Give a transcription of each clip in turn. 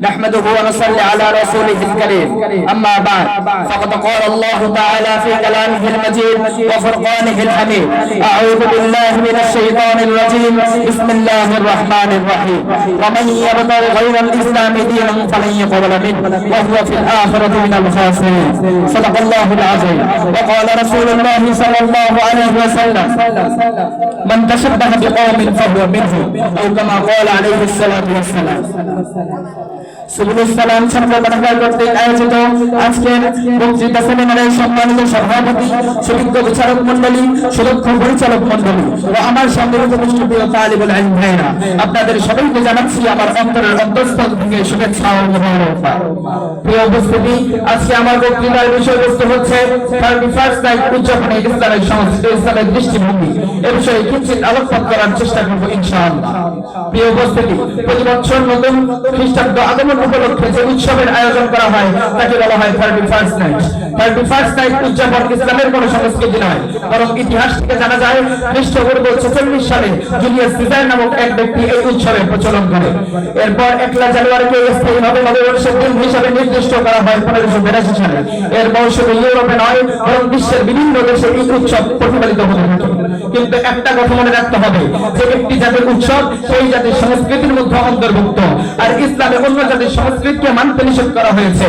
نحمده ونصلي على رسوله الكريم أما بعد فقد قال الله تعالى في كلامه المجيد وفرقانه الحميد أعوذ بالله من الشيطان الرجيم بسم الله الرحمن الرحيم ومن يبتغ غير الإسلام دينا فلن يقبل منه وهو في الآخرة من الخاسرين صدق الله العظيم وقال رسول الله صلى الله عليه وسلم من تشبه بقوم فهو منهم أو كما قال عليه الصلاة والسلام আপনাদের সবাইকে জানাচ্ছি আমার অন্তরের অন্তঃস্থল থেকে শুভেচ্ছা ও মোবারকবাদ। প্রিয় উপস্থিতি, আজকে আমার বক্তৃতার বিষয়বস্তু হচ্ছে ইসলামের সংস্কৃতি ইসলামের দৃষ্টিভঙ্গি। এ বিষয়ে কিঞ্চিত আলোকপাত করার চেষ্টা করব ইনশাআল্লাহ। প্রিয় উপস্থিতি প্রতি বছর নতুন খ্রিস্টাব্দ আগমন উপলক্ষে যে উৎসবের আয়োজন করা হয়, তাকে বলা হয় thirty first night thirty first night উদযাপন ইসলামের কোন সংস্কৃতি নয়, বরং ইতিহাস থেকে জানা যায়, খ্রিস্টপূর্ব ছেচল্লিশ সালে জুলিয়াস সিজার নামক এক ব্যক্তি এই উৎসবের প্রচলন করে। এরপর একলা জানুয়ারিকে স্থায়ীভাবে নববর্ষের দিন হিসাবে নির্দিষ্ট করা হয় পনেরোশো বিরাশি সালে। এরপর শুধু ইউরোপে নয়, বরং বিশ্বের বিভিন্ন দেশে এই উৎসব প্রতিপালিত হতে থাকে। কিন্তু একটা কথা মনে রাখতে হবে। যে একটি জাতির উৎসব, সেই জাতির সংস্কৃতির মধ্যে অন্তর্ভুক্ত। আর ইসলামে অন্য জাতির সংস্কৃতিকে মানতে নিষেধ করা হয়েছে।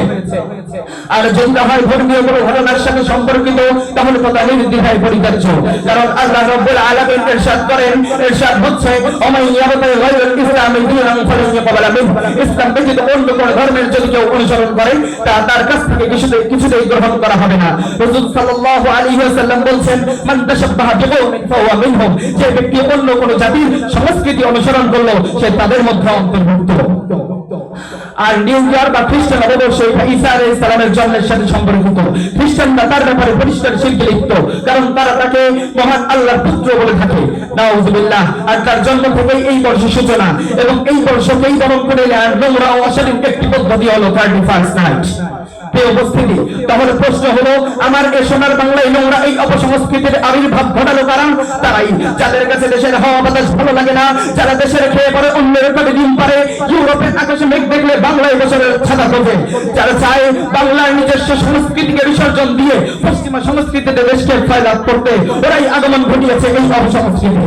আর যেটা হয় ধর্মীয় কোনো ঘটনার সাথে সম্পর্কিত, তাহলে কথা নির্দ্বিধায় পরিত্যাজ্য। কারণ আল্লাহ রব্বুল আলামিন ইরশাদ করেন, ইরশাদ হচ্ছে ওমাই ইয়াবতাই গায়রুল ইসলামি দীনান ফালান ইয়াকবাল মিনহু ইসলাম ব্যতীত অন্য কোনো ধর্মের যদি কেউ অনুসরণ করে, তা তার কাছ থেকে কিছুতেই কিছুতেই গ্রহণ করা হবে না। রাসূল সাল্লাল্লাহু আলাইহি ওয়াসাল্লাম বলছেন, মান তাশাব্বাহা মিনহুম যে ব্যক্তি অন্য কোনো জাতির সংস্কৃতি অনুসরণ করল সে তাদের মধ্যে অন্তর্ভুক্ত। আর নিউ ইয়ার বা খ্রিস্টান নববর্ষ এটা ঈসা আলাইহিস সালামের জন্মের সাথে সম্পর্কিত। খ্রিস্টানরা তার ব্যাপারে পরিষ্কার শিরকে লিপ্ত, কারণ তারা তাকে মহান আল্লাহর পুত্র বলে থাকে। নাউজুবিল্লাহ, আর তার জন্ম থেকেই এই বর্ষের সূচনা, এবং এই বর্ষকেই বরণ করে আর নোংরা ও অশালীন একটি পদ্ধতি হলো থার্টি ফার্স্ট নাইট প্রিয় উপস্থিতি। তাহলে প্রশ্ন হলো, আমার এ সোনার বাংলায় নোংরা এই অপসংস্কৃতির আবির্ভাব ঘটালো কারণ? তারাই। যাদের কাছে দেশের হাওয়া বাতাস ভালো লাগে না, যারা দেশের খেয়ে পরে অন্যের কাছে ডিম পারে ইউরোপের আকাশে মেঘ দেখলে বাংলায় বছরের ছাতা খোঁজে যারা চায় বাংলার নিজস্ব সংস্কৃতিকে বিসর্জন দিয়ে পশ্চিমা সংস্কৃতিতে দেশকে ফায়দা করতে, ওরাই আগমন ঘটিয়েছে এই অপসংস্কৃতি।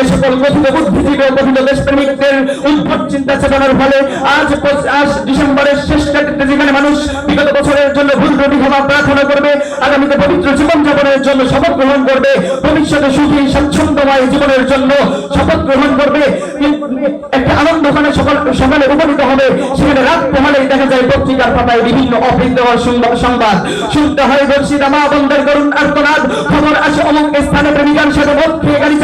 এ সকল কথিত বুদ্ধিজীবী ও কথিত দেশপ্রেমিকদের চিন্তা চেতনার ফলে আজ আজ ডিসেম্বরের শেষ কাটিতে যেখানে মানুষ বিগত বছরের জন্য ভুল ক্ষমা প্রার্থনা করবে, আগামীতে পবিত্র জীবন যাপনের জন্য শপথ গ্রহণ করবে, ভবিষ্যতে সুখী জীবনের জন্য শপথ গ্রহণ করবে। একটা আনন্দখানে সকাল সকালে উপনীত হবে। সেখানে রাত দেখা যায় পত্রিকার পাতায় বিভিন্ন সংবাদ। শুনতে হয় দর্শিতা মা বন্ধের করুন আর্তনাদ। খবর আসে অমুক স্থানে প্রেমিকার সাথে খেয়ে গাড়ি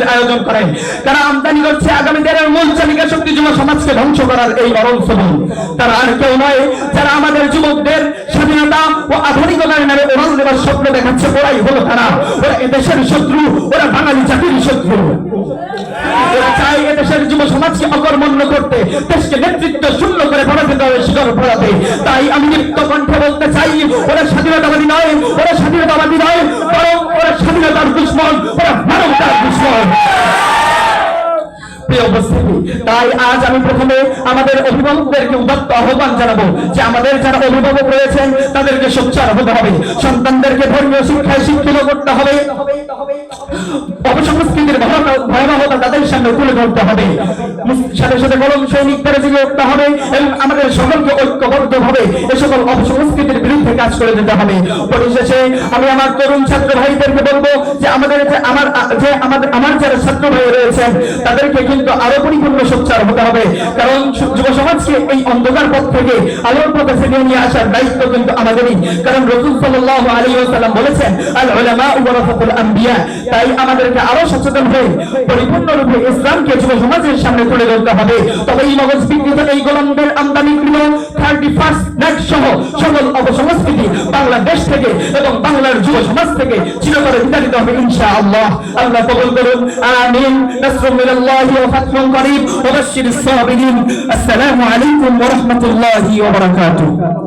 প্রদর্শনের আয়োজন করেন তারা আমদানি করছে আগামী দিনের মূল চালিকা শক্তি যুব সমাজকে ধ্বংস করার এই ছবি। তারা আর কেউ নয়, যারা আমাদের যুবকদের স্বাধীনতা ও আধুনিকতার নামে ওরাল দেবার স্বপ্ন দেখাচ্ছে, ওরাই হলো তারা। ওরা এদেশের শত্রু, ওরা বাঙালি জাতির শত্রু। করে স্বাধীনতাবাদী নয়, ওরা স্বাধীনতাবাদী নয়, বরং ওরা স্বাধীনতার দুশ্মন, ওরা তাই আজ আমি প্রথমে আমাদের অভিভাবকদেরকে উদাত্ত আহ্বান জানাব যে আমাদের যারা অভিভাবক রয়েছেন, তাদেরকে সোচ্চার হতে হবে। সন্তানদেরকে ধর্মীয় শিক্ষায় শিক্ষিত করতে হবে। ভয়াবহ- ভয়াবহতা তাদের সামনে তুলে ধরতে হবে। সাথে সাথে কলম সৈনিকদের দিকে উঠতে হবে এবং আমাদের সকলকে ঐক্যবদ্ধ ভাবে এ সকল অপসংস্কৃতির বিরুদ্ধে কাজ করে যেতে হবে। পরিশেষে আমি আমার তরুণ ছাত্র ভাইদেরকে বলব যে আমাদের যে আমার, যে আমাদের, আমার যারা ছাত্র ভাই রয়েছেন, তাদেরকে কিন্তু আরও পরিপূর্ণ সোচ্চার হতে হবে। কারণ যুব সমাজকে এই অন্ধকার পথ থেকে, আলোর পথে ফিরিয়ে নিয়ে আসার দায়িত্ব কিন্তু আমাদেরই। কারণ রসুল সাল্লাল্লাহু আলাইহি সাল্লাম বলেছেন আল উলামা ওয়ারাসাতুল আম্বিয়া তাই আমাদেরকে আরও সচেতন হয়ে পরিপূর্ণরূপে ইসলামকে যুব সমাজের সামনে তুলে ধরতে হবে। তবে এই মগজ থার্টি ফার্স্ট সহ সকল বাংলাদেশ থেকে এবং বাংলার যুব সমাজ থেকে চিরতরে বিতাড়িত হবে আল্লাহ কবুল করুন। আমিন। নাসরুম ওয়া ফাতহুন করিব বাশশিরিস সাবিরিন। আসসালামু আলাইকুম ওয়া রাহমাতুল্লাহি ওয়া বারাকাতুহু।